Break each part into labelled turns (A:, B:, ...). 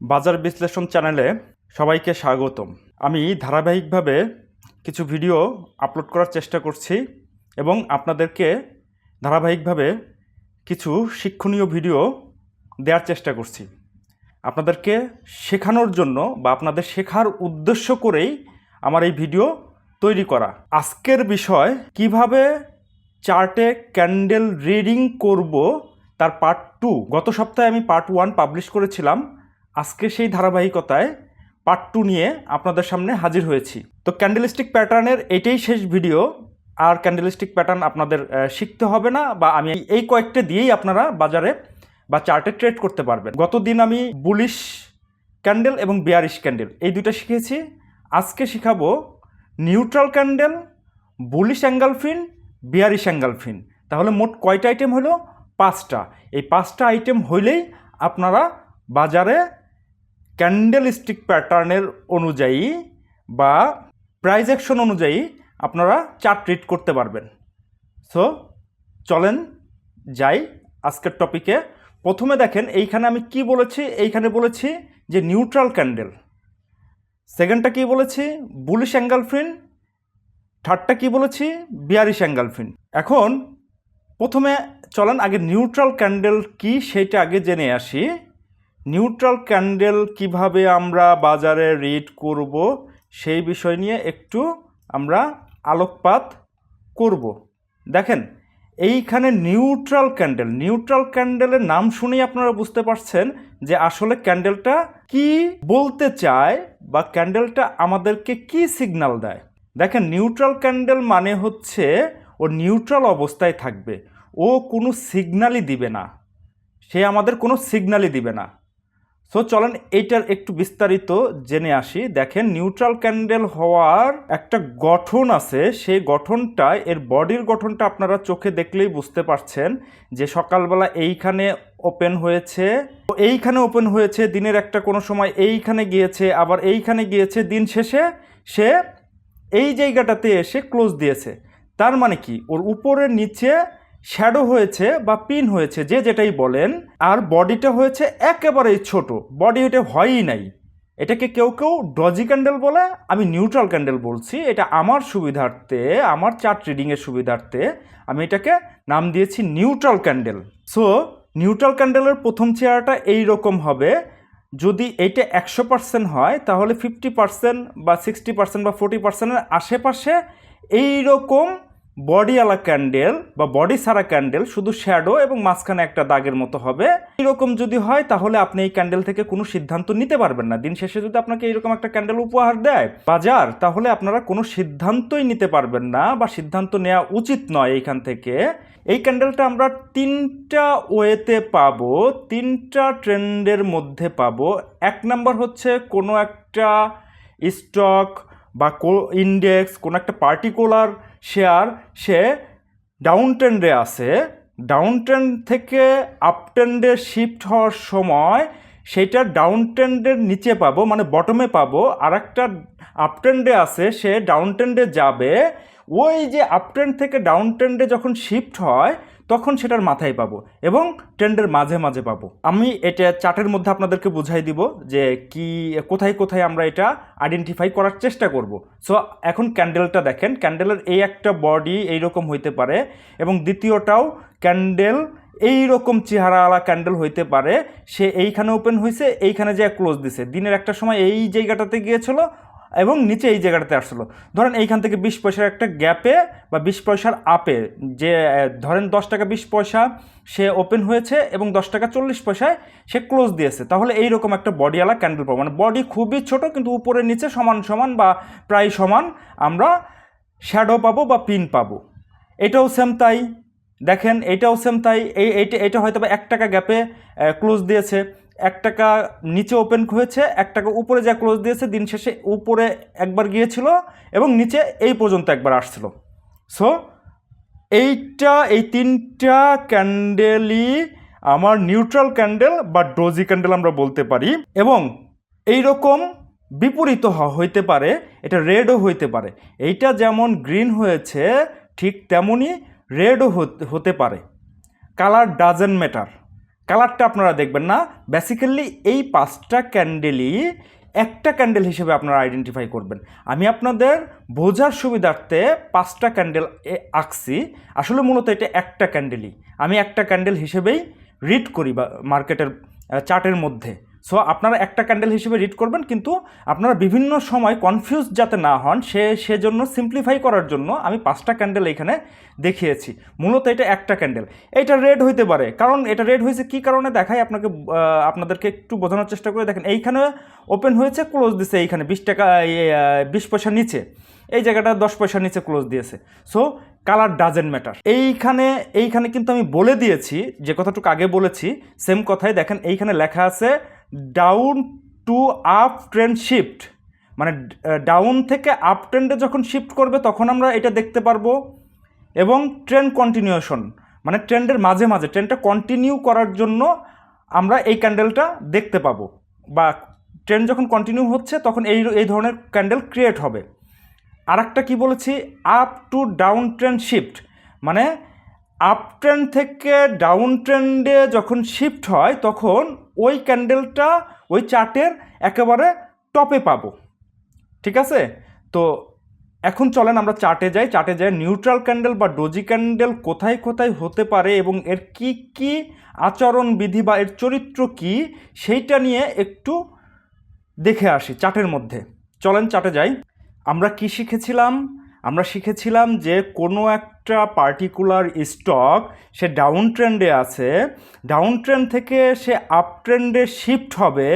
A: বাজার বিশ্লেষণ চ্যানেলে সবাইকে স্বাগতম। আমি ধারাবাহিকভাবে কিছু ভিডিও আপলোড করার চেষ্টা করছি এবং আপনাদেরকে ধারাবাহিকভাবে কিছু শিক্ষণীয় ভিডিও দেওয়ার চেষ্টা করছি। আপনাদেরকে শেখানোর জন্য বা আপনাদের শেখার উদ্দেশ্য করেই আমার এই ভিডিও তৈরি করা। আজকের বিষয়, কীভাবে চার্টে ক্যান্ডেল রিডিং করব তার পার্ট টু। গত সপ্তাহে আমি পার্ট ওয়ান পাবলিশ করেছিলাম। আজকে সেই ধারাবাহিকতায় পার্ট টু নিয়ে আপনাদের সামনে হাজির হয়েছি। তো ক্যান্ডেলিস্টিক প্যাটার্নের এটাই শেষ ভিডিও আর ক্যান্ডেলিস্টিক প্যাটার্ন আপনাদের শিখতে হবে না, বা আমি এই কয়েকটা দিয়েই আপনারা বাজারে বা চার্টে ট্রেড করতে পারবেন। গতদিন আমি বুলিশ ক্যান্ডেল এবং বিয়ারিশ ক্যান্ডেল এই দুটো শিখেছি। আজকে শিখাবো neutral candle bullish engulfing bearish engulfing তাহলে মোট কয়টা আইটেম হলো? পাঁচটা। এই পাঁচটা আইটেম হইলেই আপনারা বাজারে ক্যান্ডেল স্টিক প্যাটার্নের অনুযায়ী বা প্রাইজ অ্যাকশন অনুযায়ী আপনারা চার্ট রিড করতে পারবেন। সো চলেন যাই আজকের টপিকে প্রথমে দেখেন, এইখানে আমি কি বলেছি? এইখানে বলেছি যে নিউট্রাল ক্যান্ডেল সেকেন্ডটা কি বলেছি? বুলিশ অ্যাঙ্গালফিন থার্ডটা কি বলেছি? বিয়ারিশ অ্যাঙ্গালফিন এখন প্রথমে চলেন, আগে নিউট্রাল ক্যান্ডেল কি, সেটা আগে জেনে আসি। নিউট্রাল ক্যান্ডেল কীভাবে আমরা বাজারে রিড করব সেই বিষয় নিয়ে একটু আমরা আলোকপাত করব। দেখেন, এইখানে নিউট্রাল ক্যান্ডেল নিউট্রাল ক্যান্ডেলের নাম শুনেই আপনারা বুঝতে পারছেন যে আসলে ক্যান্ডেলটা কি বলতে চায় বা ক্যান্ডেলটা আমাদেরকে কি সিগনাল দেয়। দেখেন নিউট্রাল ক্যান্ডেল মানে হচ্ছে ও নিউট্রাল অবস্থায় থাকবে, ও কোনো সিগনালই দিবে না, সে আমাদের কোনো সিগনালই দিবে না। সো চলেন এইটার একটু বিস্তারিত জেনে আসি। দেখেন নিউট্রাল ক্যান্ডেল হওয়ার একটা গঠন আছে। সেই গঠনটা, এর বডির গঠনটা আপনারা চোখে দেখলেই বুঝতে পারছেন যে সকালবেলা এইখানে ওপেন হয়েছে। এইখানে ওপেন হয়েছে, দিনের একটা কোনো সময় এইখানে গিয়েছে, আবার এইখানে গিয়েছে, দিন শেষে সে এই জায়গাটাতে এসে ক্লোজ দিয়েছে। তার মানে কি? ওর উপরে, নিচে শ্যাডো হয়েছে বা পিন হয়েছে, যে যেটাই বলেন, আর বডিটা হয়েছে একেবারেই ছোট। বডি এটা হয়ই নাই। এটাকে কেউ কেউ ডজি ক্যান্ডেল বলে, আমি নিউট্রাল ক্যান্ডেল বলছি। এটা আমার সুবিধার্থে, আমার চার্ট রিডিংয়ের সুবিধার্থে, আমি এটাকে নাম দিয়েছি নিউট্রাল ক্যান্ডেল। সো নিউট্রাল ক্যান্ডেলের প্রথম চেয়ারটা এই রকম হবে। যদি এইটা একশো পার্সেন্ট হয়, তাহলে ফিফটি পার্সেন্ট বা সিক্সটি পার্সেন্ট বা ফোর্টি পার্সেন্টের আশেপাশে এই রকম বডিওয়ালা ক্যান্ডেল বা বডি সারা ক্যান্ডেল, শুধু শ্যাডো এবং মাঝখানে একটা দাগের মতো হবে। এরকম যদি হয়, তাহলে আপনি এই ক্যান্ডেল থেকে কোনো সিদ্ধান্ত নিতে পারবেন না। দিন শেষে যদি আপনাকে এইরকম একটা ক্যান্ডেল উপহার দেয়, বাজার, তাহলে আপনারা কোনো সিদ্ধান্তই নিতে পারবেন না বা সিদ্ধান্ত নেওয়া উচিত নয় এইখান থেকে। এই ক্যান্ডেলটা আমরা তিনটা ওয়েতে পাবো, তিনটা ট্রেন্ডের মধ্যে পাবো। এক নাম্বার হচ্ছে কোনো একটা স্টক বা কো, ইন্ডেক্স, কোনো একটা পার্টিকুলার শেয়ার সে ডাউন ট্রেন্ডে আছে। ডাউন ট্রেন্ড থেকে আপ ট্রেন্ডে শিফট হওয়ার সময় সেটা ডাউন ট্রেন্ডের নিচে পাবো মানে বটমে পাবো। আর একটা আপ ট্রেন্ডে আছে, সে ডাউন ট্রেন্ডে যাবে। ওই যে আপ ট্রেন্ড থেকে ডাউন ট্রেন্ডে যখন শিফট হয় তখন সেটার মাথায় পাবো এবং ট্রেন্ডের মাঝে মাঝে পাবো। আমি এটা চার্টের মধ্যে আপনাদেরকে বুঝাই দিব যে কি, কোথায় কোথায় আমরা এটা আইডেন্টিফাই করার চেষ্টা করব। সো এখন ক্যান্ডেলটা দেখেন ক্যান্ডেলের এই একটা বডি এইরকম হইতে পারে এবং দ্বিতীয়টাও ক্যান্ডেল এই রকম চেহারাওয়ালা ক্যান্ডেল হইতে পারে। সে এইখানে ওপেন হয়েছে এইখানে যে ক্লোজ দিছে। দিনের একটা সময় এই জায়গাটাতে গিয়েছিল এবং নিচে এই জায়গাটাতে আসলো। ধরেন এইখান থেকে বিশ পয়সার একটা গ্যাপে বা বিশ পয়সার আপে যে ধরেন দশ টাকা বিশ পয়সা সে ওপেন হয়েছে এবং দশ টাকা চল্লিশ পয়সায় সে ক্লোজ দিয়েছে। তাহলে এই রকম একটা বডিওয়ালা ক্যান্ডেল পাবো। মানে বডি খুবই ছোট কিন্তু উপরে নিচে সমান সমান বা প্রায় সমান আমরা শ্যাডো পাবো বা পিন পাবো। এটাও সেম তাই। দেখেন এটাও সেম তাই। এই, এইটা, এটা হয়তো বা এক টাকা গ্যাপে ক্লোজ দিয়েছে। এক টাকা নিচে ওপেন হয়েছে, এক টাকা উপরে যা ক্লোজ দিয়েছে, দিন শেষে উপরে একবার গিয়েছিল এবং নিচে এই পর্যন্ত একবার আসছিল। সো এইটা, এই তিনটা ক্যান্ডেলই আমার নিউট্রাল ক্যান্ডেল বা ডোজি ক্যান্ডেল আমরা বলতে পারি এবং এই রকম বিপরীত হইতে পারে, এটা রেডও হইতে পারে। এইটা যেমন গ্রিন হয়েছে, ঠিক তেমনই রেডও হতে পারে। কালার ডাজেন্ট ম্যাটার কালারটা আপনারা দেখবেন না। বেসিক্যালি এই পাঁচটা ক্যান্ডেলই একটা ক্যান্ডেল হিসেবে আপনারা আইডেন্টিফাই করবেন। আমি আপনাদের বোঝার সুবিধার্থে পাঁচটা ক্যান্ডেল আঁকছি। আসলে মূলত এটা একটা ক্যান্ডেলই আমি একটা ক্যান্ডেল হিসেবেই রিড করি বা মার্কেটের চার্টের মধ্যে। সো আপনারা একটা ক্যান্ডেল হিসেবে রিড করবেন, কিন্তু আপনারা বিভিন্ন সময় কনফিউজ যাতে না হন, সে, সেজন্য সিম্পলিফাই করার জন্য আমি পাঁচটা ক্যান্ডেল এখানে দেখিয়েছি। মূলত এটা একটা ক্যান্ডেল এটা রেড হইতে পারে। কারণ এটা রেড হয়েছে কী কারণে দেখাই আপনাকে আপনাদেরকে একটু বোঝানোর চেষ্টা করে দেখেন। এইখানে ওপেন হয়েছে ক্লোজ দিছে এইখানে বিশ টাকা বিশ পয়সা নিচে। এই জায়গাটা দশ পয়সা নিচে ক্লোজ দিয়েছে। সো কালার ডাজেন্ট ম্যাটার এইখানে এইখানে কিন্তু আমি বলে দিয়েছি, যে কথাটুকু আগে বলেছি সেম কথাই দেখেন এইখানে লেখা আছে down to up trend shift মানে ডাউন থেকে আপ ট্রেন্ডে যখন শিফট করবে, তখন আমরা এটা দেখতে পারব। এবং ট্রেন্ড কন্টিনিউশন মানে ট্রেন্ডের মাঝে মাঝে ট্রেন্ডটা কন্টিনিউ করার জন্য আমরা এই ক্যান্ডেলটা দেখতে পাবো। বা ট্রেন্ড যখন কন্টিনিউ হচ্ছে, তখন এই এই ধরনের ক্যান্ডেল ক্রিয়েট হবে। আর একটা কী বলেছি? Up to down trend shift মানে আপ ট্রেন্ড থেকে ডাউন ট্রেন্ডে যখন শিফট হয়, তখন ওই ক্যান্ডেলটা ওই চার্টের একেবারে টপে পাবো। ঠিক আছে? তো এখন চলেন আমরা চার্টে যাই। চার্টে যাই নিউট্রাল ক্যান্ডেল বা ডোজি ক্যান্ডেল কোথায় কোথায় হতে পারে এবং এর কি কি আচরণ বিধি বা এর চরিত্র কি, সেইটা নিয়ে একটু দেখে আসি চার্টের মধ্যে। চলেন চার্টে যাই। আমরা কি শিখেছিলাম? আমরা শিখেছিলাম যে কোনো একটা পার্টিকুলার স্টক সে ডাউন ট্রেন্ডে আছে। ডাউন ট্রেন্ড থেকে সে আপ ট্রেন্ডে শিফট হবে।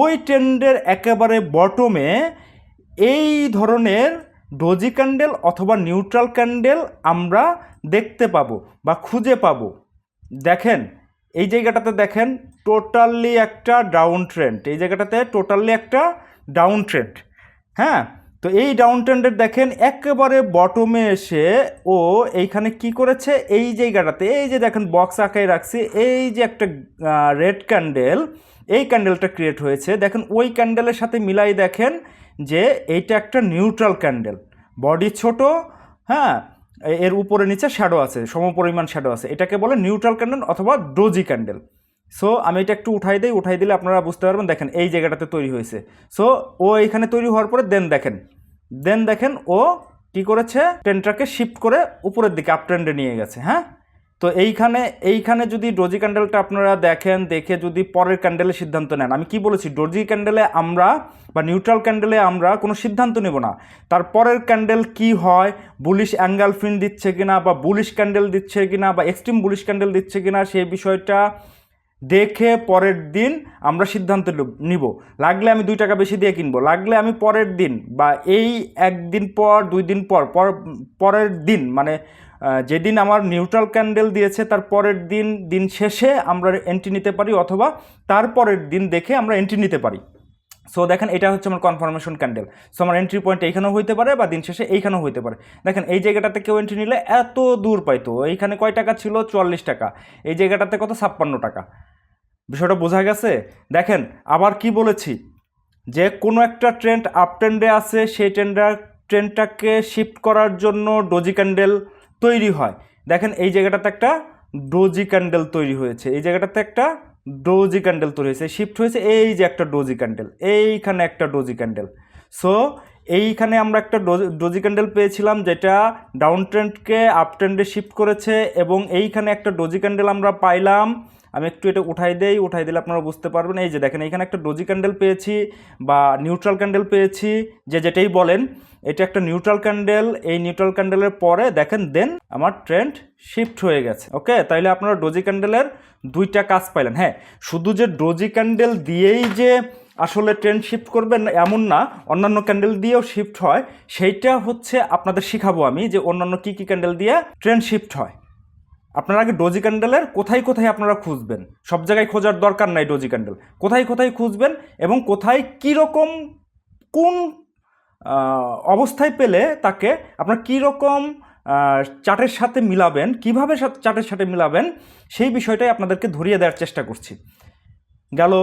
A: ওই ট্রেন্ডের একেবারে বটমে এই ধরনের ডোজি ক্যান্ডেল অথবা নিউট্রাল ক্যান্ডেল আমরা দেখতে পাবো বা খুঁজে পাবো। দেখেন, এই জায়গাটাতে দেখেন টোটালি একটা ডাউন ট্রেন্ড এই জায়গাটাতে টোটালি একটা ডাউন ট্রেন্ড হ্যাঁ? তো এই ডাউন ট্রেন্ডের দেখেন, একেবারে বটমে এসে ও এইখানে কি করেছে? এই জায়গাটাতে, এই যে দেখেন বক্স আঁকায় রাখছি, এই যে একটা রেড ক্যান্ডেল এই ক্যান্ডেলটা ক্রিয়েট হয়েছে। দেখেন ওই ক্যান্ডেলের সাথে মিলাই দেখেন যে এইটা একটা নিউট্রাল ক্যান্ডেল বডি ছোট হ্যাঁ এর উপরে নিচে শ্যাডো আছে, সমপরিমাণ শ্যাডো আছে। এটাকে বলে নিউট্রাল ক্যান্ডেল অথবা ডোজি ক্যান্ডেল সো আমি এটা একটু উঠাই দিই, উঠাই দিলে আপনারা বুঝতে পারবেন। দেখেন এই জায়গাটাতে তৈরি হয়েছে। সো ও এখানে তৈরি হওয়ার পরে দেন দেখেন দেন দেখেন ও কি করেছে? ট্রেনটাকে শিফট করে উপরের দিকে আপ ট্রেন্ডে নিয়ে গেছে হ্যাঁ? তো এইখানে এইখানে যদি ডোজি ক্যান্ডেলটা আপনারা দেখেন, দেখে যদি পরের ক্যান্ডেলে সিদ্ধান্ত নেন, আমি কি বলেছি? ডোজি ক্যান্ডেলে আমরা বা নিউট্রাল ক্যান্ডেলে আমরা কোনো সিদ্ধান্ত নেব না। তার পরের ক্যান্ডেল কি হয়? বুলিশ অ্যাঙ্গেল ফিন দিচ্ছে কিনা বা বুলিশ ক্যান্ডেল দিচ্ছে কিনা বা এক্সট্রিম বুলিশ ক্যান্ডেল দিচ্ছে কিনা সেই বিষয়টা দেখে পরের দিন আমরা সিদ্ধান্ত নিব। লাগলে আমি দুই টাকা বেশি দিয়ে কিনবো। লাগলে আমি পরের দিন বা এই একদিন পর, দুই দিন পর পর, পরের দিন মানে যেদিন আমার নিউট্রাল ক্যান্ডেল দিয়েছে, তার পরের দিন দিন শেষে আমরা এন্ট্রি নিতে পারি অথবা তার পরের দিন দেখে আমরা এন্ট্রি নিতে পারি। সো দেখেন, এটা হচ্ছে আমার কনফার্মেশন ক্যান্ডেল সো আমার এন্ট্রি পয়েন্ট এইখানেও হইতে পারে বা দিন শেষে এইখানেও হইতে পারে। দেখেন, এই জায়গাটাতে কেউ এন্ট্রি নিলে এত দূর পাইতো। এইখানে কয় টাকা ছিল? চুয়াল্লিশ টাকা। এই জায়গাটাতে কত? ছাপ্পান্ন টাকা। বিষয়টা বোঝা গেছে? দেখেন, আবার কি বলেছি? যে কোনো একটা ট্রেন্ড আপ ট্রেন্ডে আছে, সেই ট্রেন্ডার ট্রেন্ডটাকে শিফট করার জন্য ডোজি ক্যান্ডেল তৈরি হয়। দেখেন, এই জায়গাটাতে একটা ডোজি ক্যান্ডেল তৈরি হয়েছে। এই জায়গাটাতে একটা ডোজি ক্যান্ডেল তৈরি হয়েছে শিফট হয়েছে, এই যে একটা ডোজি ক্যান্ডেল, এইখানে একটা ডোজি ক্যান্ডেল। সো এইখানে আমরা একটা ডোজি- ডোজি ক্যান্ডেল পেয়েছিলাম যেটা ডাউন ট্রেন্ডকে আপ ট্রেন্ডে শিফট করেছে এবং এইখানে একটা ডোজি ক্যান্ডেল আমরা পাইলাম। আমি একটু এটা উঠাই দেই, উঠাই দিলে আপনারা বুঝতে পারবেন। এই যে দেখেন, এখানে একটা ডোজি ক্যান্ডেল পেয়েছি বা নিউট্রাল ক্যান্ডেল পেয়েছি, যে যেটাই বলেন, এটা একটা নিউট্রাল ক্যান্ডেল এই নিউট্রাল ক্যান্ডেলের পরে দেখেন দেন আমার ট্রেন্ড শিফট হয়ে গেছে। ওকে তাইলে আপনারা ডোজি ক্যান্ডেলের দুইটা কাজ পাইলেন। হ্যাঁ শুধু যে ডোজি ক্যান্ডেল দিয়েই যে আসলে ট্রেন্ড শিফট করবেন এমন না, অন্যান্য ক্যান্ডেল দিয়েও শিফট হয়। সেইটা হচ্ছে আপনাদের শিখাবো আমি যে অন্যান্য কী কী ক্যান্ডেল দিয়ে ট্রেন্ড শিফট হয়। আপনারা আগে ডোজি ক্যান্ডেলের কোথায় কোথায় আপনারা খুঁজবেন? সব জায়গায় খোঁজার দরকার নাই ডোজি ক্যান্ডেল কোথায় কোথায় খুঁজবেন এবং কোথায় কীরকম, কোন অবস্থায় পেলে তাকে আপনার কীরকম চাটের সাথে মিলাবেন, কীভাবে চাটের সাথে মিলাবেন, সেই বিষয়টাই আপনাদেরকে ধরিয়ে দেওয়ার চেষ্টা করছি। গেল।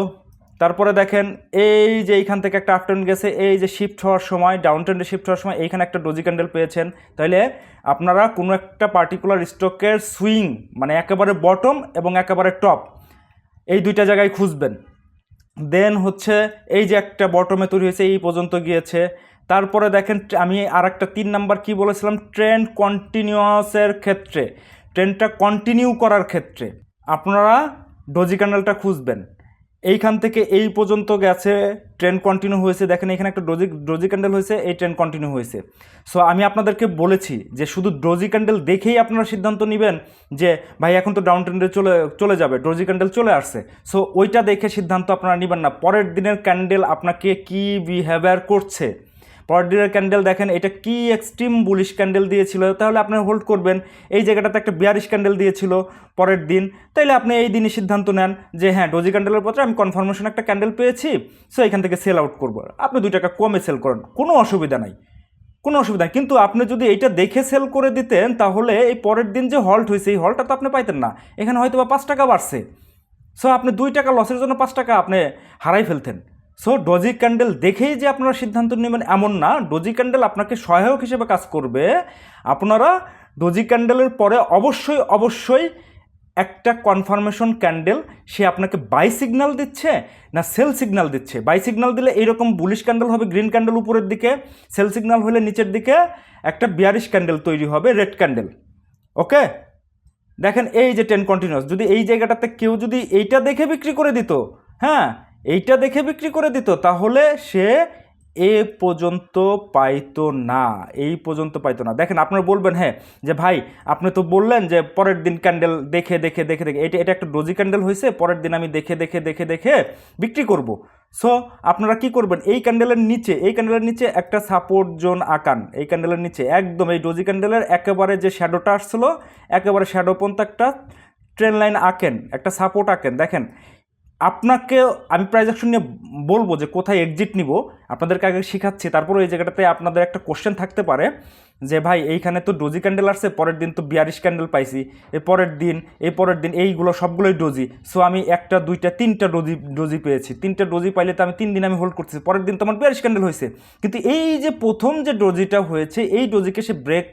A: তারপরে দেখেন এই যে এইখান থেকে একটা আফটারনুন গেছে, এই যে শিফট হওয়ার সময় ডাউন ট্রেন্ডে শিফট হওয়ার সময় এইখানে একটা ডোজি ক্যান্ডেল পেয়েছেন। তাহলে আপনারা কোনো একটা পার্টিকুলার স্টকের সুইং মানে একেবারে বটম এবং একেবারে টপ এই দুইটা জায়গায় খুঁজবেন। দেন হচ্ছে এই যে একটা বটমে তৈরি হয়েছে, এই পর্যন্ত গিয়েছে। তারপরে দেখেন আমি আর একটা তিন নাম্বার কি বলেছিলাম? ট্রেন্ড কন্টিনিউয়াসের ক্ষেত্রে। ট্রেনটা কন্টিনিউ করার ক্ষেত্রে আপনারা ডোজি ক্যান্ডেলটা খুঁজবেন। এইখান থেকে এই পর্যন্ত গেছে ট্রেন কন্টিনিউ হয়েছে। দেখেন এখানে একটা ডোজি ডোজি ক্যান্ডেল হয়েছে, এই ট্রেন কন্টিনিউ হয়েছে। সো আমি আপনাদেরকে বলেছি যে শুধু ড্রোজি ক্যান্ডেল দেখেই আপনারা সিদ্ধান্ত নেবেন যে, ভাই, এখন তো ডাউন ট্রেন্ডে চলে চলে যাবে ডোজি ক্যান্ডেল চলে আসছে। সো ওইটা দেখে সিদ্ধান্ত আপনারা নেবেন না। পরের দিনের ক্যান্ডেল আপনাকে কী বিহেভিয়ার করছে? পরের দিনের ক্যান্ডেল দেখেন, এটা কি এক্সট্রিম বুলিশ ক্যান্ডেল দিয়েছিল? তাহলে আপনি হোল্ড করবেন। এই জায়গাটাতে একটা বিয়ারিশ ক্যান্ডেল দিয়েছিল পরের দিন। তাইলে আপনি এই দিনই সিদ্ধান্ত নেন যে হ্যাঁ ডোজি ক্যান্ডেলের পত্রে আমি কনফার্মেশন একটা ক্যান্ডেল পেয়েছি সো এখান থেকে সেল আউট করব। আপনি দুই টাকা কমে সেল করেন, কোনো অসুবিধা নাই। কোনো অসুবিধা নেই। কিন্তু আপনি যদি এইটা দেখে সেল করে দিতেন, তাহলে এই পরের দিন যে হল্ট হয়েছে, এই হলটা তো আপনি পাইতেন না। এখানে হয়তো বা পাঁচ টাকা বাড়ছে। সো আপনি দুই টাকা লসের জন্য পাঁচ টাকা আপনি হারাই ফেলতেন। সো ডজি ক্যান্ডেল দেখেই যে আপনারা সিদ্ধান্ত নেবেন এমন না। ডজি ক্যান্ডেল আপনাকে সহায়ক হিসেবে কাজ করবে। আপনারা ডজি ক্যান্ডেলের পরে অবশ্যই অবশ্যই একটা কনফার্মেশন ক্যান্ডেল সে আপনাকে বাই সিগন্যাল দিচ্ছে না সেল সিগন্যাল দিচ্ছে? বাই সিগন্যাল দিলে এইরকম বুলিশ ক্যান্ডেল হবে গ্রিন ক্যান্ডেল উপরের দিকে সেল সিগনাল হলে নিচের দিকে একটা বিয়ারিশ ক্যান্ডেল তৈরি হবে রেড ক্যান্ডেল ওকে দেখেন এই যে টেন কন্টিনিউস যদি এই জায়গাটাতে কেউ যদি এইটা দেখে বিক্রি করে দিত হ্যাঁ এইটা দেখে বিক্রি করে দিত, তাহলে সে এ পর্যন্ত পাইতো না, এই পর্যন্ত পাইতো না। দেখেন, আপনারা বলবেন হ্যাঁ যে ভাই, আপনি তো বললেন যে পরের দিন ক্যান্ডেল দেখে দেখে দেখে দেখে, এটা এটা একটা ডোজি ক্যান্ডেল হয়েছে, পরের দিন আমি দেখে দেখে দেখে দেখে বিক্রি করব। সো আপনারা কি করবেন, এই ক্যান্ডেলের নিচে, এই ক্যান্ডেলের নিচে একটা সাপোর্ট জোন আঁকান, এই ক্যান্ডেলের নিচে। একদম, এই ডোজি ক্যান্ডেলের একেবারে যে শ্যাডোটা আসছিল, একেবারে শ্যাডো পর্যন্ত একটা ট্রেন লাইন আঁকেন, একটা সাপোর্ট আঁকেন। দেখেন আপনাকে আমি প্রাইজ অ্যাকশন নিয়ে বলব যে কোথায় এক্সিট নিব। আপনাদেরকে আগে শেখাচ্ছি, তারপরে এই জায়গাটাতে আপনাদের একটা কোশ্চেন থাকতে পারে যে, ভাই, এইখানে তো ডোজি ক্যান্ডেল আসছে, পরের দিন তো বিয়ারিশ ক্যান্ডেল পাইছি। এর পরের দিন, এই পরের দিন, এইগুলো সবগুলোই ডোজি সো আমি একটা, দুইটা, তিনটা ডোজি ডোজি পেয়েছি। তিনটা ডোজি পাইলে তো আমি তিন দিন আমি হোল্ড করতেছি। পরের দিন তো আমার বিয়ারিশ ক্যান্ডেল হয়েছে কিন্তু এই যে প্রথম যে ডোজিটা হয়েছে, এই ডোজিকে সে ব্রেক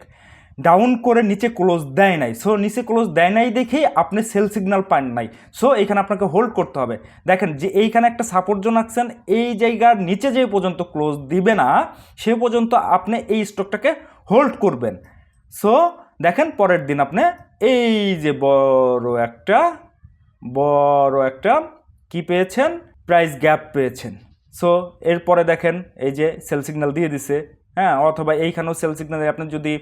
A: ডাউন করে নিচে ক্লোজ দেয় নাই। সো নিচে ক্লোজ দেয় নাই দেখেই আপনি সেল সিগন্যাল পান নাই। সো এইখানে আপনাকে হোল্ড করতে হবে। দেখেন যে এইখানে একটা সাপোর্ট জোন আঁকছেন, এই জায়গার নিচে যে পর্যন্ত ক্লোজ দিবে না, সে পর্যন্ত আপনি এই স্টকটাকে হোল্ড করবেন। সো দেখেন পরের দিন আপনি এই যে বড় একটা বড় একটা কি পেয়েছেন? প্রাইস গ্যাপ পেয়েছেন। সো এরপরে দেখেন এই যে সেল সিগন্যাল দিয়ে দিছে। হ্যাঁ অথবা এইখানেও সেল সিগন্যাল আপনি যদি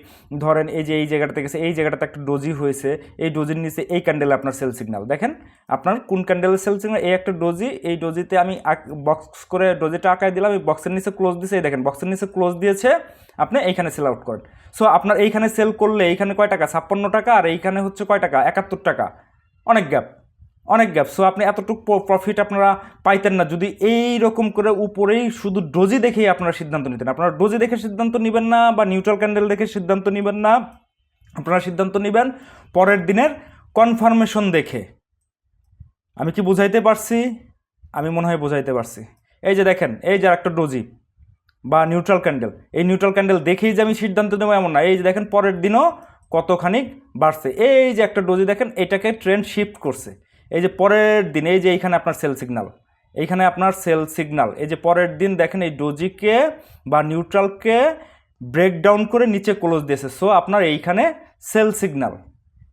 A: ধরেন এই যে এই জায়গাটাতে গেছে, এই জায়গাটাতে একটা ডোজি হয়েছে, এই ডোজির নিচে এই ক্যান্ডেলে আপনার সেল সিগন্যাল দেখেন, আপনার কোন ক্যান্ডেলের সেল সিগন্যাল এই একটা ডোজি এই ডোজিতে আমি বক্স করে ডোজিটা আঁকায় দিলাম, এই বক্সের নিচে ক্লোজ দিয়েছে এই দেখেন বক্সের নিচে ক্লোজ দিয়েছে, আপনি এইখানে সেল আউট করেন। সো আপনার এইখানে সেল করলে এইখানে কয় টাকা? ছাপ্পান্ন টাকা, আর এইখানে হচ্ছে কয় টাকা? একাত্তর টাকা। অনেক গ্যাপ অনেক গ্যাপ সো আপনি এতটুকু প্রফিট আপনারা পাইতেন না। যদি এই রকম করে উপরেই শুধু ডোজি দেখেই আপনারা সিদ্ধান্ত নিতেন। আপনারা ডোজি দেখে সিদ্ধান্ত নেবেন না বা নিউট্রাল ক্যান্ডেল দেখে সিদ্ধান্ত নেবেন না। আপনারা সিদ্ধান্ত নেবেন পরের দিনের কনফার্মেশন দেখে। আমি কি বুঝাইতে পারছি? আমি মনে হয় বুঝাইতে পারছি। এই যে দেখেন, এই যে একটা ডোজি বা নিউট্রাল ক্যান্ডেল এই নিউট্রাল ক্যান্ডেল দেখেই যে আমি সিদ্ধান্ত নেব এমন না। এই যে দেখেন, পরের দিনও কতখানি বাড়ছে। এই যে একটা ডোজি দেখেন, এটাকে ট্রেন্ড শিফট করছে। এই যে পরের দিন, এই যে এইখানে আপনার সেল সিগনাল এইখানে আপনার সেল সিগনাল এই যে পরের দিন দেখেন এই ডোজিকে বা নিউট্রালকে ব্রেকডাউন করে নিচে ক্লোজ দিয়েছে। সো আপনার এইখানে সেল সিগনাল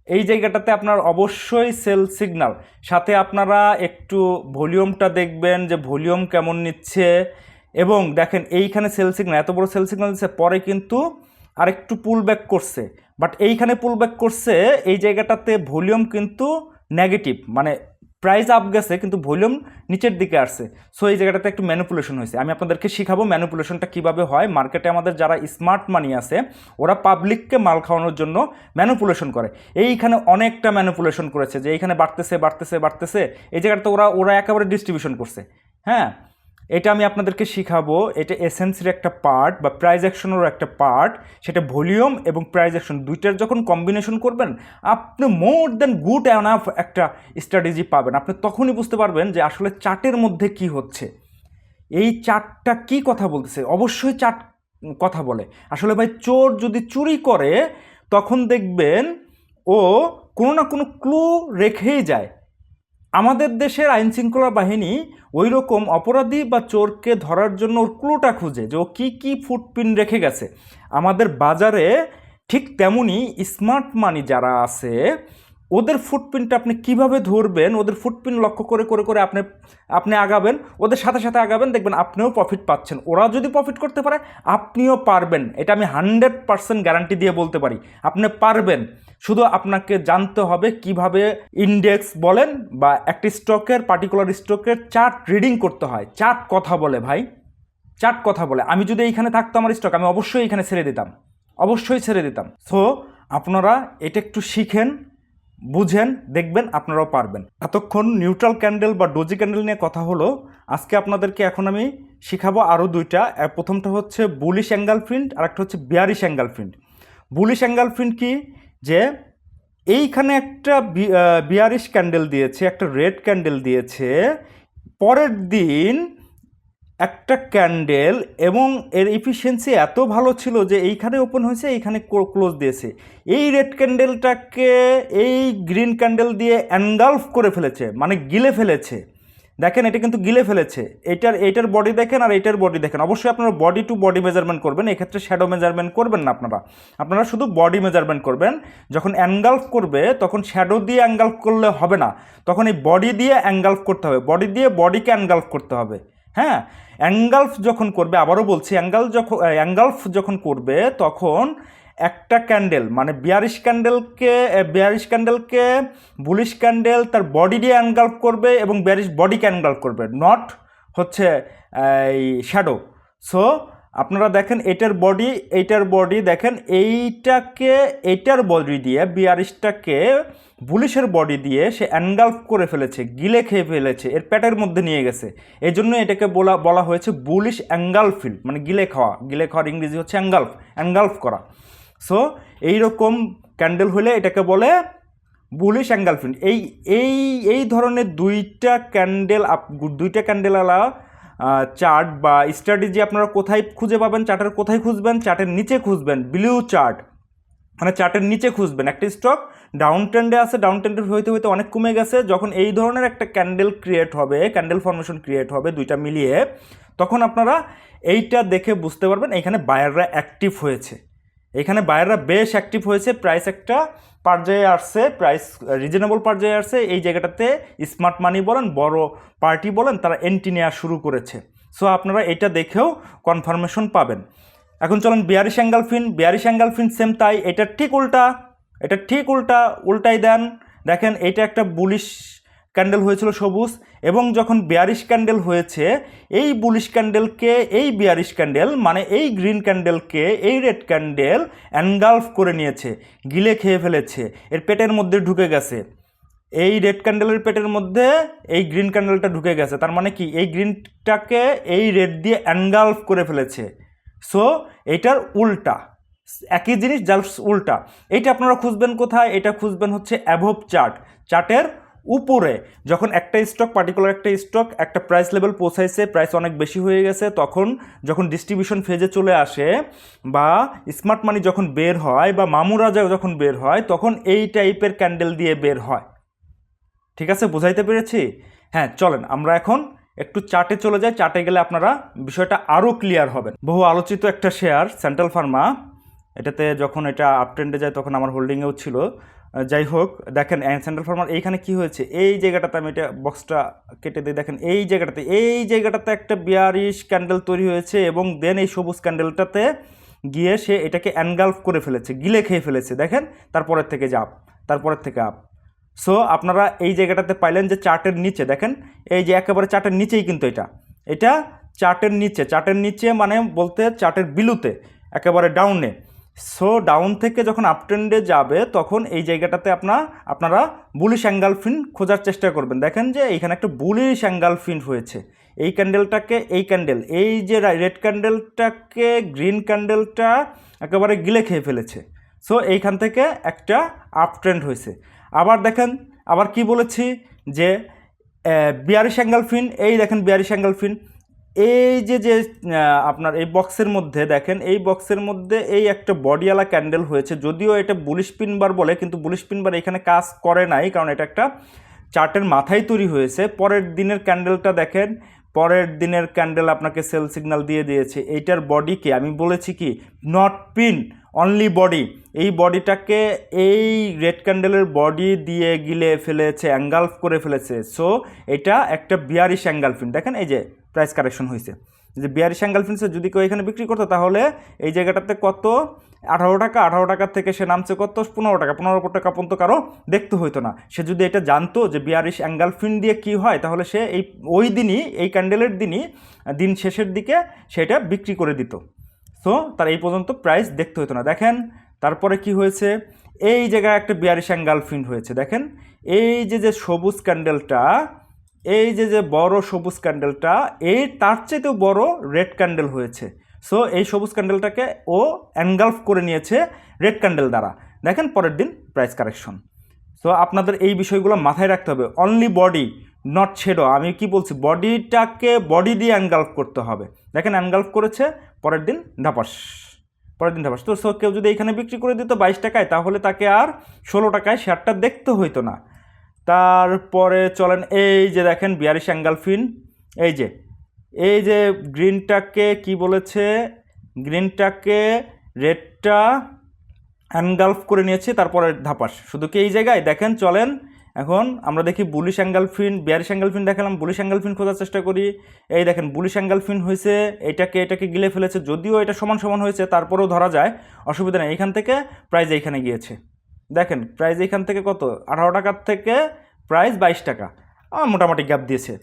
A: এই জায়গাটাতে আপনার অবশ্যই সেল সিগনাল সাথে আপনারা একটু ভলিউমটা দেখবেন যে ভলিউম কেমন নিচ্ছে। এবং দেখেন এইখানে সেল সিগনাল এত বড় সেল সিগনাল দিচ্ছে পরে কিন্তু আরেকটু পুল ব্যাক করছে। বাট এইখানে পুল ব্যাক করছে, এই জায়গাটাতে ভলিউম কিন্তু নেগেটিভ মানে প্রাইস আপ গেছে, কিন্তু ভলিউম নিচের দিকে আসছে। সো এই জায়গাটাতে একটু ম্যানুপুলেশন হয়েছে। আমি আপনাদেরকে শিখাবো ম্যানুপুলেশনটা কীভাবে হয়। মার্কেটে আমাদের যারা স্মার্ট মানি আছে, ওরা পাবলিককে মাল খাওয়ানোর জন্য ম্যানুপুলেশন করে। এইখানে অনেকটা ম্যানুপুলেশন করেছে যে, এইখানে বাড়তেছে বাড়তেছে বাড়তেছে। এই জায়গাটাতে ওরা ওরা একেবারে ডিস্ট্রিবিউশন করছে। হ্যাঁ? এটা আমি আপনাদেরকে শিখাবো, এটা এসেন্সের একটা পার্ট বা প্রাইজ অ্যাকশনেরও একটা পার্ট সেটা ভলিউম এবং প্রাইজ অ্যাকশন দুইটার যখন কম্বিনেশন করবেন, আপনি মোর দেন গুড অ্যানাফ একটা স্ট্র্যাটেজি পাবেন। আপনি তখনই বুঝতে পারবেন যে আসলে চার্টের মধ্যে কি হচ্ছে। এই চার্টটা কি কথা বলতেছে? অবশ্যই চার্ট কথা বলে। আসলে ভাই, চোর যদি চুরি করে, তখন দেখবেন ও কোনো না কোনো ক্লু রেখেই যায়। আমাদের দেশের আইন শৃঙ্খলা বাহিনী ওই রকম অপরাধী বা চোরকে ধরার জন্য ওর ক্লুটা খুঁজে যে ও কী কী ফুটপ্রিন্ট রেখে গেছে। আমাদের বাজারে ঠিক তেমনই স্মার্ট মানি যারা আছে, ওদের ফুটপ্রিন্টটা আপনি কীভাবে ধরবেন, ওদের ফুটপ্রিন্ট লক্ষ্য করে করে করে আপনি আপনি আগাবেন, ওদের সাথে সাথে আগাবেন, দেখবেন আপনিও প্রফিট পাচ্ছেন। ওরা যদি প্রফিট করতে পারে, আপনিও পারবেন। এটা আমি হান্ড্রেড পার্সেন্ট গ্যারান্টি দিয়ে বলতে পারি। আপনি পারবেন। শুধু আপনাকে জানতে হবে কীভাবে ইন্ডেক্স বলেন বা একটি স্টকের পার্টিকুলার স্টকের চার্ট রিডিং করতে হয়। চার্ট কথা বলে ভাই। চার্ট কথা বলে। আমি যদি এইখানে থাকতো আমার স্টক আমি অবশ্যই এখানে ছেড়ে দিতাম। অবশ্যই ছেড়ে দিতাম। সো আপনারা এটা একটু শিখেন, বুঝেন, দেখবেন, আপনারাও পারবেন। এতক্ষণ নিউট্রাল ক্যান্ডেল বা ডোজি ক্যান্ডেল নিয়ে কথা হলো। আজকে আপনাদেরকে এখন আমি শিখাবো আরও দুইটা। প্রথমটা হচ্ছে বুলিশ অ্যাঙ্গাল প্রিন্ট আর একটা হচ্ছে bearish engulf print bullish engulf print কি? যে এইখানে একটা বিয়ারিশ ক্যান্ডেল দিয়েছে, একটা রেড ক্যান্ডেল দিয়েছে। পরের দিন একটা ক্যান্ডেল এবং এর এফিসিয়েন্সি এত ভালো ছিল যে এইখানে ওপেন হয়েছে, এইখানে ক্লোজ দিয়েছে। এই রেড ক্যান্ডেলটাকে এই গ্রিন ক্যান্ডেল দিয়ে অ্যানগালফ করে ফেলেছে মানে গিলে ফেলেছে। দেখেন, এটা কিন্তু গিলে ফেলেছে। এটার এটার বডি দেখেন আর এটার বডি দেখেন। অবশ্যই আপনারা বডি টু বডি মেজারমেন্ট করবেন, এক্ষেত্রে শ্যাডো মেজারমেন্ট করবেন না আপনারা। আপনারা শুধু বডি মেজারমেন্ট করবেন। যখন অ্যাঙ্গালফ করবে, তখন শ্যাডো দিয়ে অ্যাঙ্গালফ করলে হবে না। তখন এই বডি দিয়ে অ্যাঙ্গালফ করতে হবে। বডি দিয়ে বডিকে অ্যাঙ্গালফ করতে হবে। হ্যাঁ? অ্যাঙ্গালফ যখন করবে, আবারও বলছি অ্যাঙ্গাল যখন অ্যাঙ্গালফ যখন করবে, তখন একটা ক্যান্ডেল মানে বিয়ারিশ ক্যান্ডেলকে বিয়ারিশ ক্যান্ডেলকে বুলিশ ক্যান্ডেল তার বডি দিয়ে অ্যাঙ্গালফ করবে এবং বিয়ারিশ বডিকে অ্যাঙ্গালফ করবে নট হচ্ছে এই শ্যাডো সো আপনারা দেখেন এটার বডি এইটার বডি দেখেন এইটাকে, এইটার বডি দিয়ে বিয়ারিশটাকে বুলিশের বডি দিয়ে সে অ্যানগালফ করে ফেলেছে, গিলে খেয়ে ফেলেছে, এর প্যাটের মধ্যে নিয়ে গেছে। এই জন্য এটাকে বলা বলা হয়েছে বুলিশ অ্যাঙ্গালফিল মানে গিলে খাওয়া, গিলে খাওয়ার ইংরেজি হচ্ছে অ্যাঙ্গালফ অ্যাঙ্গালফ করা। সো এইরকম ক্যান্ডেল হলে এটাকে বলে বুলিশ অ্যাঙ্গালফিন এই এই এই ধরনের দুইটা ক্যান্ডেল আপ, দুইটা ক্যান্ডেলওয়ালা চার্ট বা স্ট্র্যাটেজি আপনারা কোথায় খুঁজে পাবেন চার্টের কোথায় খুঁজবেন চার্টের নিচে খুঁজবেন ব্লু চার্ট মানে চার্টের নিচে খুঁজবেন। একটা স্টক ডাউন ট্রেন্ডে আছে ডাউন ট্রেন্ডে হইতে হইতে অনেক কমে গেছে। যখন এই ধরনের একটা ক্যান্ডেল ক্রিয়েট হবে ক্যান্ডেল ফর্মেশন ক্রিয়েট হবে, দুইটা মিলিয়ে, তখন আপনারা এইটা দেখে বুঝতে পারবেন, এখানে বায়াররা অ্যাক্টিভ হয়েছে। এখানে বায়াররা বেশ অ্যাক্টিভ হয়েছে। প্রাইস একটা পর্যায়ে আসছে প্রাইস রিজনেবল পর্যায়ে আসছে। এই জায়গাটাতে স্মার্ট মানি বলেন, বড় পার্টি বলেন, তারা এন্ট্রি নেওয়া শুরু করেছে। সো আপনারা এটা দেখেও কনফার্মেশন পাবেন। এখন চলেন bearish engulfing bearish engulfing same তাই। এটা ঠিক উল্টা, এটা ঠিক উল্টা, উল্টাই দেন। দেখেন, এটা একটা বুলিশ ক্যান্ডেল হয়েছিল সবুজ এবং যখন বিয়ারিশ ক্যান্ডেল হয়েছে, এই বুলিশ ক্যান্ডেলকে এই বিয়ারিশ ক্যান্ডেল মানে এই গ্রিন ক্যান্ডেলকে এই রেড ক্যান্ডেল অ্যানগালফ করে নিয়েছে, গিলে খেয়ে ফেলেছে, এর পেটের মধ্যে ঢুকে গেছে। এই রেড ক্যান্ডেলের পেটের মধ্যে এই গ্রিন ক্যান্ডেলটা ঢুকে গেছে, তার মানে কি? এই গ্রিনটাকে এই রেড দিয়ে অ্যানগালফ করে ফেলেছে। সো এটার উল্টা, একই জিনিস জাস্ট উল্টা। এইটা আপনারা খুঁজবেন কোথায়? এটা খুঁজবেন হচ্ছে অ্যাভব চার্ট চার্টের উপরে, যখন একটা স্টক পার্টিকুলার একটা স্টক একটা প্রাইস লেভেল পৌঁছাইছে প্রাইস অনেক বেশি হয়ে গেছে, তখন যখন ডিস্ট্রিবিউশন ফেজে চলে আসে বা স্মার্ট মানি যখন বের হয় বা মামু রাজা যখন বের হয়, তখন এই টাইপের ক্যান্ডেল দিয়ে বের হয়। ঠিক আছে, বোঝাইতে পেরেছি? হ্যাঁ চলেন, আমরা এখন একটু চার্টে চলে যাই। চার্টে গেলে আপনারা বিষয়টা আরও ক্লিয়ার হবেন। বহু আলোচিত একটা শেয়ার সেন্ট্রাল ফার্মা এটাতে যখন এটা আপ ট্রেন্ডে যায়, তখন আমার হোল্ডিংয়েও ছিল। যাই হোক, দেখেন সেন্ট্রাল ফার্মার এইখানে কি হয়েছে? এই জায়গাটাতে আমি এটা বক্সটা কেটে দিই। দেখেন, এই জায়গাটাতে এই জায়গাটাতে একটা বিয়ারিশ ক্যান্ডেল তৈরি হয়েছে এবং দেন এই সবুজ ক্যান্ডেলটাতে গিয়ে সে এটাকে অ্যানগালফ করে ফেলেছে, গিলে খেয়ে ফেলেছে। দেখেন, তারপরের থেকে যে আপ তারপরের থেকে আপ সো আপনারা এই জায়গাটাতে পাইলেন যে চার্টের নিচে, দেখেন, এই যে একেবারে চার্টের নিচেই কিন্তু এটা। এটা চার্টের নিচে চার্টের নিচে মানে বলতে চার্টের বিলুতে একেবারে ডাউনে সো ডাউন থেকে যখন আপট্রেন্ডে যাবে, তখন এই জায়গাটাতে আপনার আপনারা বুলিশ অ্যাঙ্গাল ফিন খোঁজার চেষ্টা করবেন। দেখেন যে এইখানে একটা বুলিশ অ্যাঙ্গাল ফিন হয়েছে। এই ক্যান্ডেলটাকে এই ক্যান্ডেল এই যে রেড ক্যান্ডেলটাকে গ্রিন ক্যান্ডেলটা একেবারে গিলে খেয়ে ফেলেছে। সো এইখান থেকে একটা আপ ট্রেন্ড হয়েছে। আবার দেখেন, আবার কি বলেছি যে বিয়ারিশ অ্যাঙ্গাল ফিন এই দেখেন বিয়ারিশ অ্যাঙ্গাল ফিন এই যে যে আপনার এই বক্সের মধ্যে দেখেন, এই বক্সের মধ্যে এই একটা বডিওয়ালা ক্যান্ডেল হয়েছে। যদিও এটা বুলিশ পিনবার বলে, কিন্তু বুলিশ পিনবার এখানে কাজ করে নাই, কারণ এটা একটা চার্টের মাথায় তৈরি হয়েছে। পরের দিনের ক্যান্ডেলটা দেখেন, পরের দিনের ক্যান্ডেল আপনাকে সেল সিগন্যাল দিয়ে দিয়েছে। এইটার বডিকে আমি বলেছি কি? নট পিন অনলি বডি এই বডিটাকে এই রেড ক্যান্ডেলের বডি দিয়ে গিলে ফেলেছে অ্যাঙ্গালফ করে ফেলেছে। সো এটা একটা বিয়ারিশ অ্যাঙ্গালফিন দেখেন এই যে প্রাইস কারেকশন হয়েছে। যে বিয়ারিশ অ্যাঙ্গালফিনসে যদি কেউ এখানে বিক্রি করতো, তাহলে এই জায়গাটাতে কত? আঠারো টাকা, আঠারো টাকার থেকে সে নামছে কত? পনেরো টাকা পনেরো টাকা পর্যন্ত কারও দেখতে হইতো না। সে যদি এটা জানতো যে বিয়ারিশ অ্যাঙ্গালফিন দিয়ে কি হয়, তাহলে সে এই, ওই দিনই, এই ক্যান্ডেলের দিনই, দিন শেষের দিকে সেটা বিক্রি করে দিত। সো তার এই পর্যন্ত প্রাইস দেখতে হতো না। দেখেন, তারপরে কি হয়েছে? এই জায়গায় একটা বিয়ারিশ অ্যাঙ্গালফিন হয়েছে। দেখেন, এই যে যে সবুজ ক্যান্ডেলটা এই যে যে বড় সবুজ ক্যান্ডেলটা, এই তার চাইতেও বড় রেড ক্যান্ডেল হয়েছে। সো এই সবুজ ক্যান্ডেলটাকে ও অ্যাঙ্গালফ করে নিয়েছে রেড ক্যান্ডেল দ্বারা। দেখেন পরের দিন প্রাইস কারেকশন সো আপনাদের এই বিষয়গুলো মাথায় রাখতে হবে। অনলি বডি নট ছেড়ো আমি কি বলছি? বডিটাকে বডি দিয়ে অ্যাঙ্গালফ করতে হবে। দেখেন অ্যাঙ্গালফ করেছে, পরের দিন ধাপাস। পরের দিন ধাপাস। তো সো কেউ যদি এখানে বিক্রি করে দিত বাইশ টাকায়, তাহলে তাকে আর ষোলো টাকায় শেয়ারটা দেখতে হইতো না। তারপরে চলেন এই যে দেখেন বিয়ারিশ অ্যাঙ্গালফিন এই যে এই যে গ্রিনটাকে কি বলেছে? গ্রিনটাকে রেডটা অ্যাঙ্গালফ করে নিয়েছে, তারপরে ধাপাস। শুধু কি এই জায়গায়? দেখেন, চলেন, এখন আমরা দেখি বুলিশ অ্যাঙ্গালফিন বিয়ারিশ অ্যাঙ্গালফিন দেখালাম বুলিশ অ্যাঙ্গালফিন খোঁজার চেষ্টা করি। এই দেখেন বুলিশ অ্যাঙ্গালফিন হয়েছে, এটাকে এটাকে গিলে ফেলেছে, যদিও এটা সমান সমান হয়েছে, তারপরেও ধরা যায়, অসুবিধা নেই এখান থেকে প্রাইস এইখানে গিয়েছে। দেখেন প্রাইস এখান থেকে কত? আঠারো টাকার থেকে প্রাইস বাইশ টাকা। মোটামুটি গ্যাপ দিয়েছে।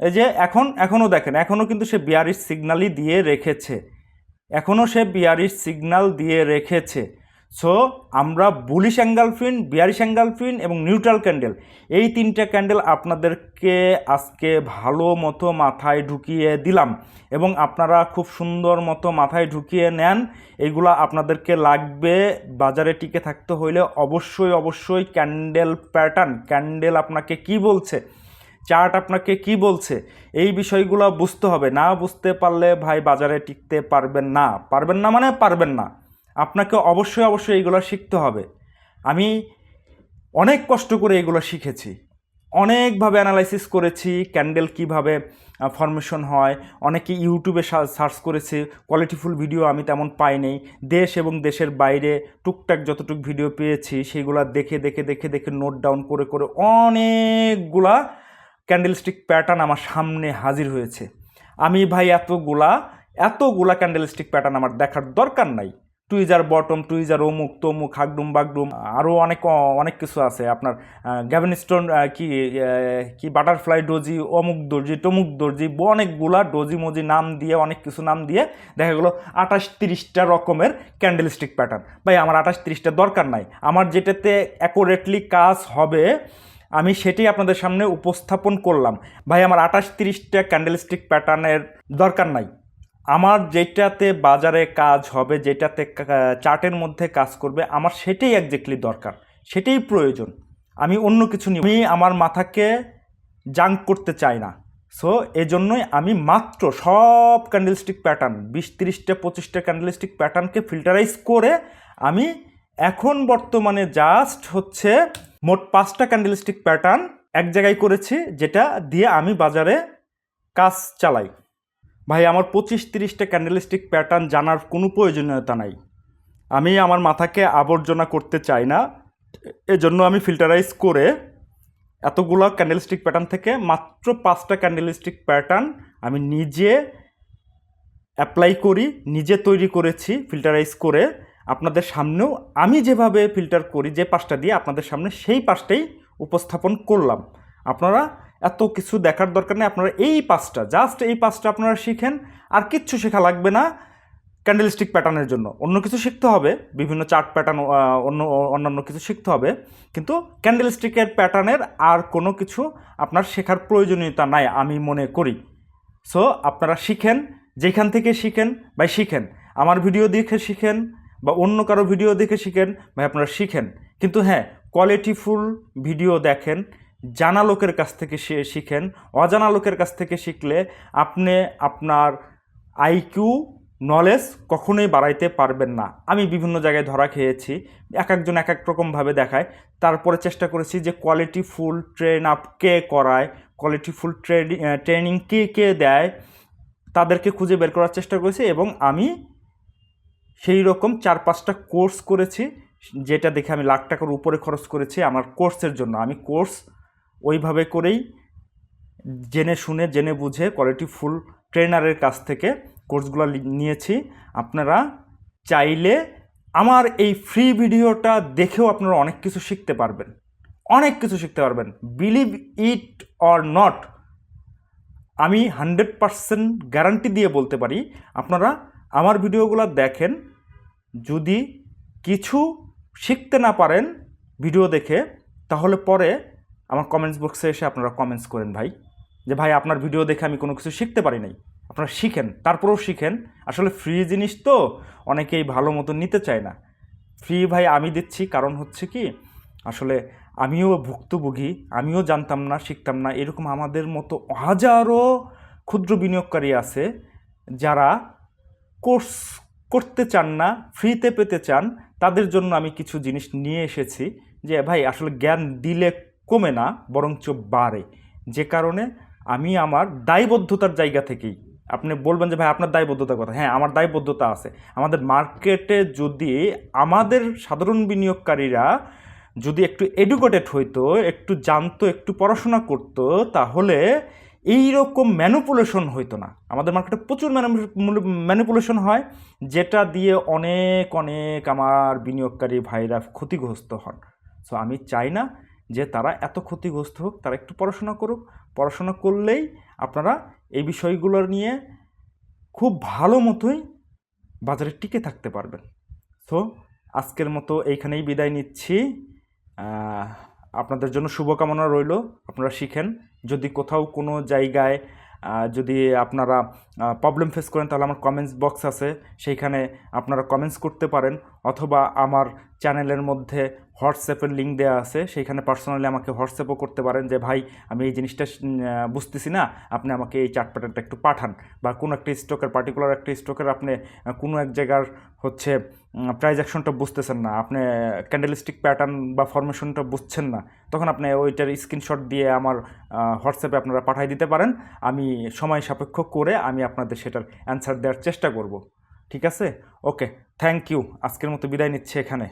A: এই যে এখন, এখনও দেখেন, এখনও কিন্তু সে বিয়ারিশ সিগনালই দিয়ে রেখেছে। এখনও সে বিয়ারিশ সিগনাল দিয়ে রেখেছে। সো আমরা বুলিশ অ্যাঙ্গালফিন বিয়ারিশ অ্যাঙ্গালফিন এবং নিউট্রাল ক্যান্ডেল এই তিনটা ক্যান্ডেল আপনাদেরকে আজকে ভালো মতো মাথায় ঢুকিয়ে দিলাম এবং আপনারা খুব সুন্দর মতো মাথায় ঢুকিয়ে নেন। এইগুলা আপনাদেরকে লাগবে, বাজারে টিকে থাকতে হইলে অবশ্যই অবশ্যই ক্যান্ডেল প্যাটার্ন ক্যান্ডেল আপনাকে কি বলছে চার্ট আপনাকে কি বলছে, এই বিষয়গুলো বুঝতে হবে। না বুঝতে পারলে ভাই বাজারে টিকতে পারবেন না। পারবেন না মানে পারবেন না। আপনাকে অবশ্যই অবশ্যই এইগুলো শিখতে হবে। আমি অনেক কষ্ট করে এগুলো শিখেছি। অনেকভাবে অ্যানালাইসিস করেছি ক্যান্ডেল কীভাবে ফরমেশন হয়, অনেকে ইউটিউবে সার্চ করেছে কোয়ালিটিফুল ভিডিও আমি তেমন পাই পাইনি। দেশ এবং দেশের বাইরে টুকটাক যতটুক ভিডিও পেয়েছি, সেগুলো দেখে দেখে দেখে দেখে নোট ডাউন করে করে অনেকগুলা ক্যান্ডেলস্টিক প্যাটার্ন আমার সামনে হাজির হয়েছে। আমি ভাই এতগুলা এতগুলা ক্যান্ডেলস্টিক প্যাটার্ন আমার দেখার দরকার নাই। টুইজার বটম টুইজার অমুক, তমুক, হাকডুম বাগডুম আরও অনেক অনেক কিছু আছে। আপনার গ্যাভেন স্টোন কি কি বাটারফ্লাই ডোজি অমুক দর্জি টমুক দর্জি অনেকগুলা ডোজি মজি নাম দিয়ে, অনেক কিছু নাম দিয়ে দেখা গেলো আঠাশ তিরিশটা রকমের ক্যান্ডেলস্টিক প্যাটার্ন ভাই, আমার আঠাশ তিরিশটা দরকার নাই। আমার যেটাতে অ্যাকোরেটলি কাজ হবে, আমি সেটাই আপনাদের সামনে উপস্থাপন করলাম। ভাই, আমার আঠাশ তিরিশটা ক্যান্ডেলস্টিক প্যাটার্নের দরকার নাই। আমার যেটাতে বাজারে কাজ হবে, যেটাতে চার্টের মধ্যে কাজ করবে, আমার সেটাই একজ্যাক্টলি দরকার। সেটাই প্রয়োজন। আমি অন্য কিছু নিই আমি আমার মাথাকে জাঙ্ক করতে চাই না। সো এজন্যই আমি মাত্র সব ক্যান্ডেলস্টিক প্যাটার্ন বিশ, তিরিশটা, পঁচিশটা ক্যান্ডেলস্টিক প্যাটার্নকে ফিল্টারাইজ করে আমি এখন বর্তমানে জাস্ট হচ্ছে মোট পাঁচটা ক্যান্ডেলস্টিক প্যাটার্ন এক জায়গায় করেছি, যেটা দিয়ে আমি বাজারে কাজ চালাই। ভাই, আমার পঁচিশ তিরিশটা ক্যান্ডেলস্টিক প্যাটার্ন জানার কোনো প্রয়োজনীয়তা নাই। আমি আমার মাথাকে আবর্জনা করতে চাই না। এজন্য আমি ফিল্টারাইজ করে এতগুলো ক্যান্ডেলস্টিক প্যাটার্ন থেকে মাত্র পাঁচটা ক্যান্ডেলস্টিক প্যাটার্ন আমি নিজে অ্যাপ্লাই করি, নিজে তৈরি করেছি ফিল্টারাইজ করে। আপনাদের সামনেও আমি যেভাবে ফিল্টার করি, যে পাঁচটা দিয়ে আপনাদের সামনে সেই পাঁচটাই উপস্থাপন করলাম। আপনারা এত কিছু দেখার দরকার নেই। আপনারা এই পাঁচটা জাস্ট এই পাঁচটা আপনারা শিখেন, আর কিচ্ছু শেখা লাগবে না ক্যান্ডেলস্টিক প্যাটার্নের জন্য। অন্য কিছু শিখতে হবে, বিভিন্ন চার্ট প্যাটার্ন অন্য, অন্যান্য কিছু শিখতে হবে, কিন্তু ক্যান্ডেলস্টিকের প্যাটার্নের আর কোনো কিছু আপনার শেখার প্রয়োজনীয়তা নাই, আমি মনে করি। সো আপনারা শিখেন, যেখান থেকে শিখেন বা শিখেন। আমার ভিডিও দেখে শিখেন, বা অন্য কারও ভিডিও দেখে শিখেন, ভাই আপনারা শিখেন। কিন্তু হ্যাঁ কোয়ালিটিফুল ভিডিও দেখেন জানা লোকের কাছ থেকে শিখেন, অজানা লোকের কাছ থেকে শিখলে আপনি আপনার আইকিউ নলেজ কখনোই বাড়াইতে পারবেন না। আমি বিভিন্ন জায়গায় ধরা খেয়েছি, এক একজন এক এক রকমভাবে দেখায়। তারপরে চেষ্টা করেছি যে কোয়ালিটি ফুল ট্রেন আপ কে করায় কোয়ালিটি ফুল ট্রেনিং কে কে দেয়, তাদেরকে খুঁজে বের করার চেষ্টা করেছি এবং আমি সেই রকম চার পাঁচটা কোর্স করেছি, যেটা দেখে আমি লাখ টাকার উপরে খরচ করেছি আমার কোর্সের জন্য। আমি কোর্স ওইভাবে করেই জেনে শুনে, জেনে বুঝে কোয়ালিটি ফুল ট্রেনারের কাছ থেকে কোর্সগুলো নিয়েছি। আপনারা চাইলে আমার এই ফ্রি ভিডিওটা দেখেও আপনারা অনেক কিছু শিখতে পারবেন। অনেক কিছু শিখতে পারবেন। বিলিভ ইট অর নট আমি হান্ড্রেড পারসেন্ট গ্যারান্টি দিয়ে বলতে পারি, আপনারা আমার ভিডিওগুলো দেখেন। যদি কিছু শিখতে না পারেন ভিডিও দেখে, তাহলে পরে আমার কমেন্টস বক্সে এসে আপনারা কমেন্টস করেন ভাই। যে ভাই, আপনার ভিডিও দেখে আমি কোনো কিছু শিখতে পারি নাই। আপনারা শিখেন, তারপরেও শিখেন। আসলে ফ্রি জিনিস তো অনেকেই ভালো মতো নিতে চায় না। ফ্রি ভাই আমি দিচ্ছি, কারণ হচ্ছে কি, আসলে আমিও ভুক্তভোগী, আমিও জানতাম না, শিখতাম না। এরকম আমাদের মতো হাজারো ক্ষুদ্র বিনিয়োগকারী আছে, যারা কোর্স করতে চান না ফ্রিতে পেতে চান, তাদের জন্য আমি কিছু জিনিস নিয়ে এসেছি। যে ভাই, আসলে জ্ঞান দিলে কমে না, বরঞ্চ বাড়ে। যে কারণে আমি আমার দায়বদ্ধতার জায়গা থেকেই, আপনি বলবেন যে, ভাই, আপনার দায়বদ্ধতার কথা। হ্যাঁ আমার দায়বদ্ধতা আছে। আমাদের মার্কেটে যদি আমাদের সাধারণ বিনিয়োগকারীরা যদি একটু এডুকেটেড হইতো, একটু জানতো, একটু পড়াশোনা করতো, তাহলে এই রকম ম্যানুপুলেশন হইতো না। আমাদের মার্কেটে প্রচুর ম্যানুপুলেশন হয়, যেটা দিয়ে অনেক অনেক আমার বিনিয়োগকারী ভাইরা ক্ষতিগ্রস্ত হন। সো আমি চাই না যে তারা এত ক্ষতিগ্রস্ত হোক, তারা একটু পড়াশোনা করুক। পড়াশোনা করলেই আপনারা এই বিষয়গুলো নিয়ে খুব ভালো মতোই বাজারে টিকে থাকতে পারবেন। সো, আজকের মতো এইখানেই বিদায় নিচ্ছি। আপনাদের জন্য শুভকামনা রইল। আপনারা শিখেন। যদি কোথাও কোনো জায়গায় যদি আপনারা প্রবলেম ফেস করেন, তাহলে আমার কমেন্টস বক্স আছে। সেইখানে আপনারা কমেন্টস করতে পারেন। অথবা আমার চ্যানেলের মধ্যে হোয়াটসঅ্যাপের লিঙ্ক দেওয়া আছে, সেইখানে পার্সোনালি আমাকে হোয়াটসঅ্যাপও করতে পারেন যে, ভাই, আমি এই জিনিসটা বুঝতেছি না, আপনি আমাকে এই চার্ট প্যাটার্নটা একটু পাঠান। বা কোনো একটা স্টকের পার্টিকুলার একটা স্টকের আপনি কোনো এক জায়গার হচ্ছে প্রাইজ অ্যাকশনটা বুঝতেছেন না, আপনি ক্যান্ডেলিস্টিক প্যাটার্ন বা ফরমেশনটা বুঝছেন না, তখন আপনি ওইটার স্ক্রিনশট দিয়ে আমার হোয়াটসঅ্যাপে আপনারা পাঠিয়ে দিতে পারেন। আমি সময় সাপেক্ষ করে আমি আপনাদের সেটার অ্যান্সার দেওয়ার চেষ্টা করব। ঠিক আছে? ওকে থ্যাংক ইউ আজকের মতো বিদায় নিচ্ছে এখানে।